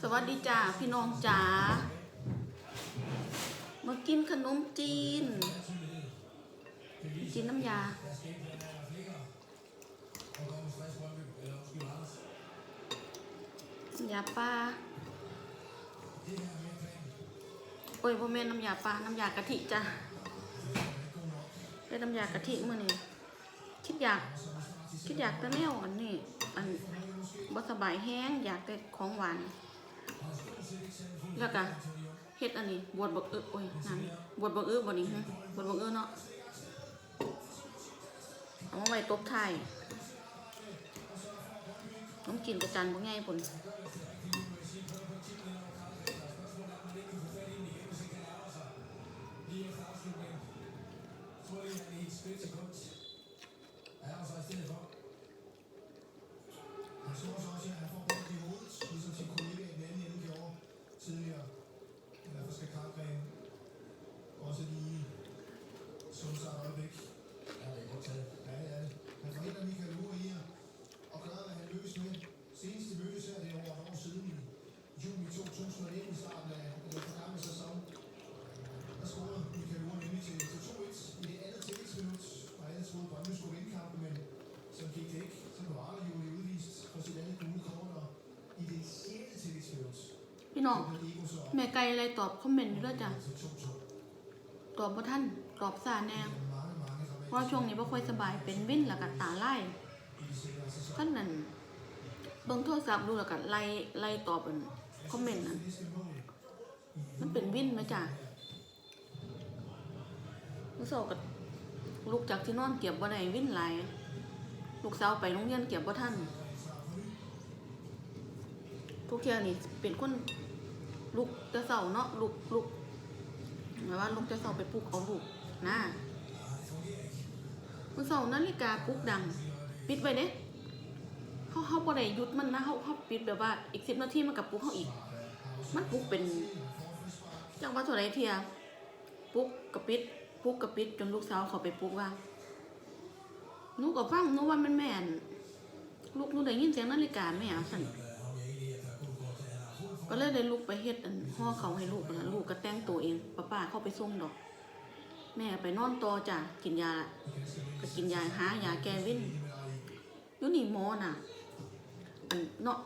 สวัสดีจ้าพี่น้องจ๋ามากินขนมจีน กินน้ำยา น้ำยาปลาโอ้ยพ่อแม่นน้ำยาปลาน้ำยากะทิจ้ะได้น้ำยากะทิมื่อนี้คิดอยากคิดอยากแต่แนวอันนี้อันบสบายแห้งอยากแต่ของหวาน แล้วก็เฮ็ดอันนี้บวชบักเออโอ้ยนั่นบวชบักเออบ่นี่หึบวชบักเออเนาะเอามาไว้ตบไทยน้องกินกระจันบ่ง่ายพุ่น Han sunde sig et øjeblik. Ja, det er godt taget. Ja, det er det. Han forhindrer Michael Ure i at- at gøre, hvad han lykkes med. Senest de mødtes her, det er over et år siden i juni 2019 i starten af den forgangne sæson. Der scorede Michael Ure nemlig til, til 2-1 i det andet tillægsminut, og alle troede, Brøndby skulle vinde kampen, men så gik det ikke. Så blev Arne Julie udvist for sit andet gule kort, og i det sjette tillægsminut, พี่น้อง blev Ego så op แม่ไก่อะไรตอบคอมเมนต์อยู่ด้วยจ้ะ til 2-2. ตอบบ่ท่าน ตอบซาแน่เพราะช่วงนี้บ่ค่อยสบายเป็นวินแล้วก็ตาไล่ท่านนั้นเบิ่งโทรศัพท์ดูแล้วก็ไล่ไล่ตอบอันคอมเมนต์นั้นมันเป็นวินไหมจ้ะเมื่อเช้าก็ลูกจากที่นอนเก็บบ่ได้วินหลายลูกสาวไปโรงเรียนเก็บบ่ทันทุกเที่ยนี่เป็นคนลูกจะเศร้าเนาะลูกลูกหมายว่าลูกจะเศร้าไปปลุกเอาลูก นะ มือเช้านาฬิกาปลุกดัง ปิดไว้เด้เขาเขาบ่ได้หยุดมันนะเขาเขาปิดแบบว่า อีกสิบนาทีมันกับปลุกเขาอีก มันปลุกเป็น จังว่าเท่าไรเทียปลุกกระปิดปลุกกระปิดจนลูกสาวเขาไปปลุกว่าหนูก็ฟังหนูว่ามันแม่นลูกหนูได้ยินเสียงนาฬิกาแม่สั่นก็เลยได้ลูกไปเฮ็ดอันห่อเขาให้ลูกนะลูกก็แต่งตัวเองป้าป้าเข้าไปส่งดอก แม่ไปนอนต่อจ้ะกินยาก็กินยาหายาแก้วินยู่นี่หมอน่ะ อันเนาะ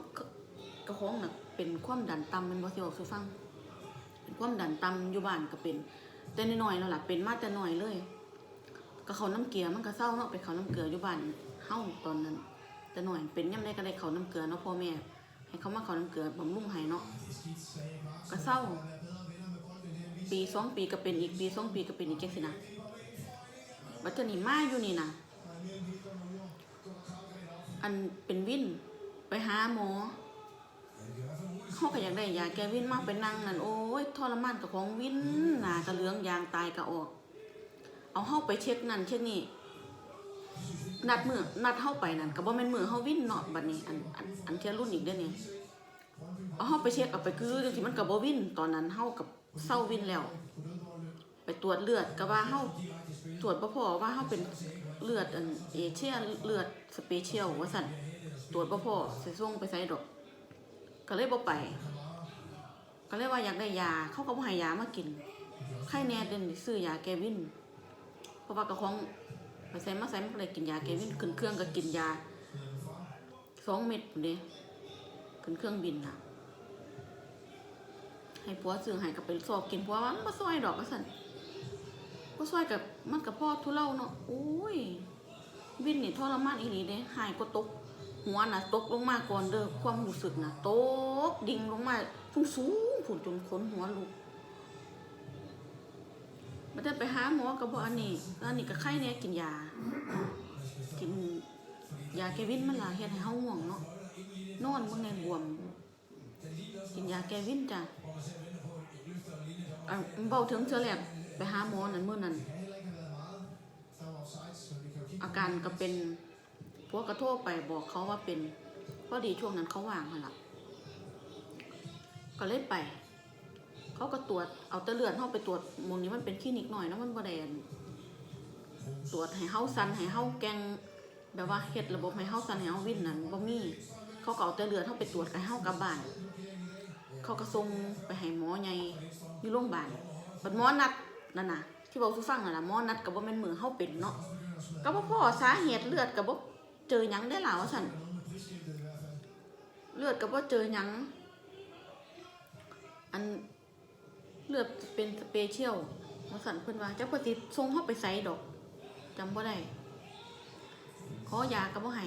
กระของน่ะเป็นความดันต่ำแมันบ่สิบอกสู่ฟัง เป็นความดันต่ำอยู่บ้านก็เป็น แต่น้อยๆนั่นล่ะเป็นมาแต่น้อยเลยก็เขาน้ำเกลือมันก็เศร้าเนาะไปเขาน้ำเกลืออยู่บ้านเฮาตอนนั้น แต่น้อยเป็นยามใดก็ได้เขาน้ำเกลือเนาะพ่อแม่ ให้เขามาเขาน้ำเกลือบำรุงให้เนาะก็เศร้า ปีสองปีก็เป็นอีกปีสองปีก็เป็นอีกแค่สินะบัดเทอนี้มาอยู่นี่นะอันเป็นวินไปหาหมอเขาก็อยากได้ยาแก้วินมากไปนั่งนั่นโอ้ยทรมานกับของวินหนากระเหลืองยางตายกระออก เอาเข้าไปเช็คนั่นเช็คนี่นัดมือนัดเข้าไปนั่นก็บ่แม่นมือเฮาวินเนาะบัดนี้อันอันอันเทียรุ่นอีกเด้อนี่ยเอาเข้าไปเช็คเอาไปคือจังซี่มันก็บ่วินตอนนั้นเฮากับ เศร้าวินแล้ว ไปตรวจเลือดก็ว่าเฮาตรวจบ่พอว่าเฮาเป็นเลือดอันเอเชียเลือดสเปเชียลว่าซั่นตรวจบ่พอสิส่งไปไสดอก ก็เลยบ่ไป ก็เลยว่าอยากได้ยาเขาก็บ่ให้ยามากินไข้แน่เด่นซื้อยาแก้วินเพราะว่ากระของไปใส่มาใส่มันก็เลยกินยาแก้วินขึ้นเครื่องก็กินยาสองเม็ดเด้ขึ้นเครื่องบินน่ะ ให้ผัวซื้อให้ก็ไปสอบกินผัวว่ามันบ่ซอยดอกว่าซั่นบ่ซอยกับมันกับพ่อทุเลาเนาะโอ้ยวินนี่ทรมานอีหลีเด้หายก็ตก หัวน่ะตกลงมาก่อนเด้อความรู้สึกน่ะตกดิ่งลงมาสูงสูงผุนจนขนหัวลุกมาได้ไปหาหมอก็บอกอันนี้อันนี้ก็ไข้เนี่ยกินยา กินยาแก้วินมันล่ะเฮ็ดให้เฮาง่วงเนาะนอนมื่อไงบวม กินยาแก้วินจ้ะ อะเบาถึงเทื่อแรกไปหาหมอนั่นมื้อนั้นอาการก็เป็นพวกกระโทษไปบอกเขาว่าเป็นพอดีช่วงนั้นเขาว่างหั่นล่ะก็เลยไป เขาก็ตรวจเอาตะเลือดเข้าไปตรวจมงนี้มันเป็นคลินิกหน่อยนะมันบ่ได้อันตรวจให้เฮาซันให้เฮาแกงแบบว่าเฮ็ดระบบให้เฮาซันให้เฮาวินนั่นบ่มีเขาก็เอาต่เลือดเข้าไปตรวจให้เฮากลับบ้าน เขาก็ส่งไปให้หมอใหญ่อยู่โรงพยาบาลบัดหมอนัดนั่นน่ะ ที่บอกสุฟังนั่นน่ะหมอนัดก็บ่แม่นมือเฮาเป็นเนาะก็บ่พอสาเหตุเลือดก็บ่เจอหยังได้ล่ะว่าซั่นเลือดก็บ่เจอหยังอันเลือดเป็นสเปเชียลมาสั่นเพิ่นว่าจักปฏิส่งเฮาไปไสดอกจำบ่ได้ขอยาก็บ่ให้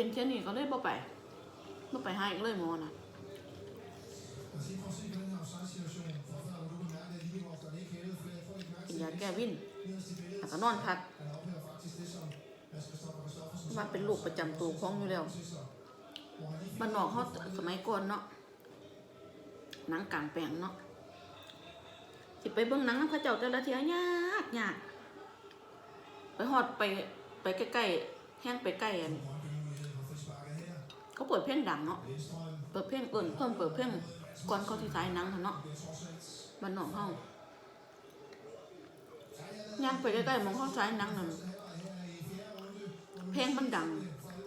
เป็นเช่นนี้ก็เลยบ่ไปบ่ไปหายก็เลยมอนะกินยาแก้วินแล้วก็นอนพักว่าเป็นลูกประจำตัวของอยู่แล้วมันนอกเขาสมัยก่อนเนาะหนังกลางแปลงเนาะสิไปเบื้องหนังพระเจ้าแต่ละเทียยากยากไปหอดไปไปใกล้ๆแห้งไปใกล้อัน เขาเปิดเพลงดังเนาะเปิดเพลงเอิ่นเพิ่มเปิดเพลงก่อนเขาที่สายหนังหั่นเนาะ bliver trods alt บ้านนอกเฮาย่างไปใกล้ๆมองเขาสายนังนั่นเพลงมันดัง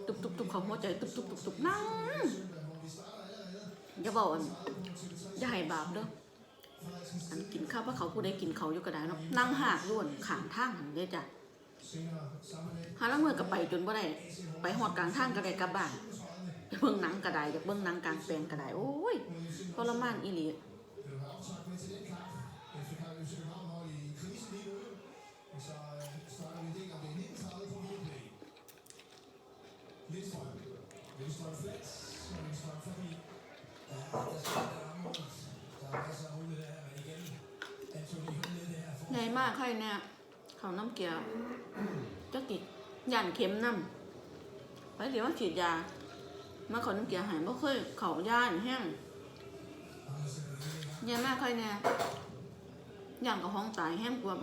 ตุบๆๆเขาหัวใจตุบๆๆๆนั่งอย่าบอกอันอย่าให้บาปเด้ออันกินข้าวเพราะเขาผู้ใดกินเขาอยู่ก็ได้เนาะนั่งหากล้วนขางทางหันเด้จ้ะหาละเมื่อก็ไปจนบ่ได้ไปหอดกลางทางก็ได้กลับบ้าน เบื้องหนังกระไดจากเบื้องหนังกลางแปลงกระไดโอ้ยทรมานอีหลีใหญ่มากใครเนี่ยเขาน้ำเกลือเจ้ากิจย่านเข็มน้ำไปเดี๋ยวมาฉีดยา มาเขาน้ำเกลือหายบ่เคยเขาย่านแห้งใหญ่มากใครเนี่ยย่านกับห้องตายแห้งกว่าม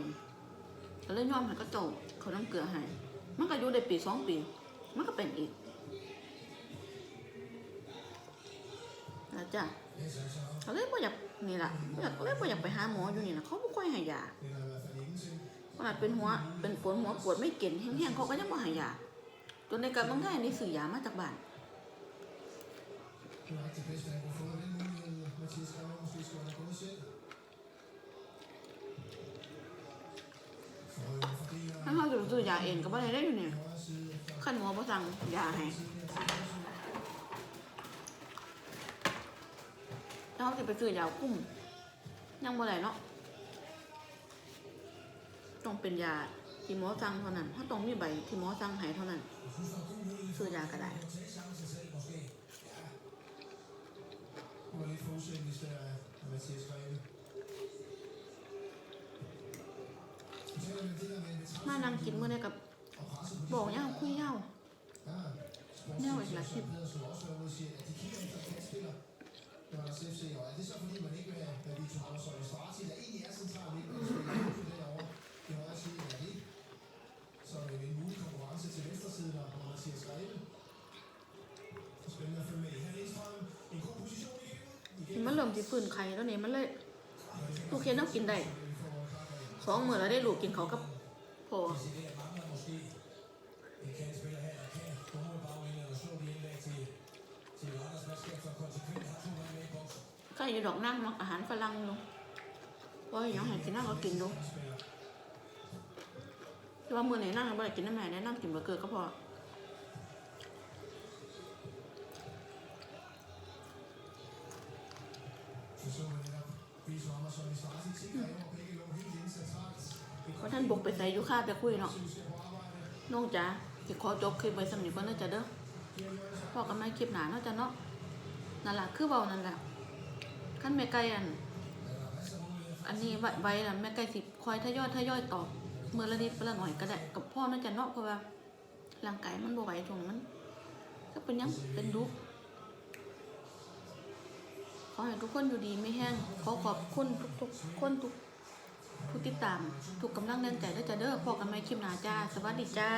ก็เลยยอมให้กระโจกเขาน้ำเกลือหายมันก็อยู่ได้ปีสองปี มันก็เป็นอีกนะจ้ะเขาเลยบ่อยากนี่แหละบ่อยากเลยบ่อยากไปหาหมออยู่นี่นะเขาไม่ค่อยให้ยาขนาดเป็นหัวเป็นปวดหัวปวดไม่เก่งแห้งๆเขาก็ยังบ่ใหายาจนในการบางท่านนี่ซื้อยามาจากบ้าน Det var ikke det bedste, han kunne få. Den mulighed, Mathias Skrever måske skulle have gået selv. ถ้าเขาจะซื้อยาเองก็บ่ได้ได้อยู่เนี่ยขั้นหมอบ่สั่งยาให้ถ้าเขาจะไปซื้อยากุ้มยังบ่ได้เนาะต้องเป็นยาที่หมอสั่งเท่านั้นถ้าต้องมีใบที่หมอสั่งให้เท่านั้นซื้อยาก็ได้ Det var lidt forudsigende, hvis det er Mathias Greve. Så taler vi en del om en มานั่งกินมื้อนี้กับ og presset på de บอกยาวคุยยาว Ja, Ja, et eller andet. Pedersen også været ude og sige, at de kigger efter en kantspiller. Det var der CFC, og er det så fordi, man ikke vil have have Victor House og Estrati, der egentlig er centralt midtbanespiller, ikke derovre i højre side, er det som en, en mulig konkurrence til venstre side, der hvor Mathias Greve. ที่ปื้นไข่แล้วเนี่ยมันเลยลูกเคนต้องกินได้สองมือแล้วได้ลูกกินเขาก็พอก็อย่าดอกนั่งมักอาหารฝรั่งลงว่าอย่างหากินนั่งก็กินดูแต่ว่ามือไหนนั่งเมื่อได้กินน้ำแม่ไหนนั่งกินเบอร์เกอร์ก็พอ เพราะท่านบกไปใส่ยู่ค่าไปคุยเนาะน้องจ๋าสิขอจบคลิปไว้สำนึกก่อนเด้อจ้ะเด้อพอกันไม่คลิปหนาเนาะจ้ะเนาะนั่นแหละคือเว้านั่นแหละขั้นแม่ไก่อัน อันนี้ไว้ไว้ล่ะแม่ไก่สิคอยทยอยทยอยตอบมื้อละนิดมื้อละหน่อยก็ได้กับพ่อเนาจะเนาะเพราะว่าร่างกายมันบ่ไหวช่วงนั้นมันก็เป็นยังเป็นดุขอ ให้ทุกคนอยู่ดีไม่แห้งขอขอบคุณทุกๆคนทุกผู้ติดตาม ทุกกำลังแรงใจด้วยจ้ะเด้อพอกันไม่คลิปหน้าจ้า สวัสดีจ้า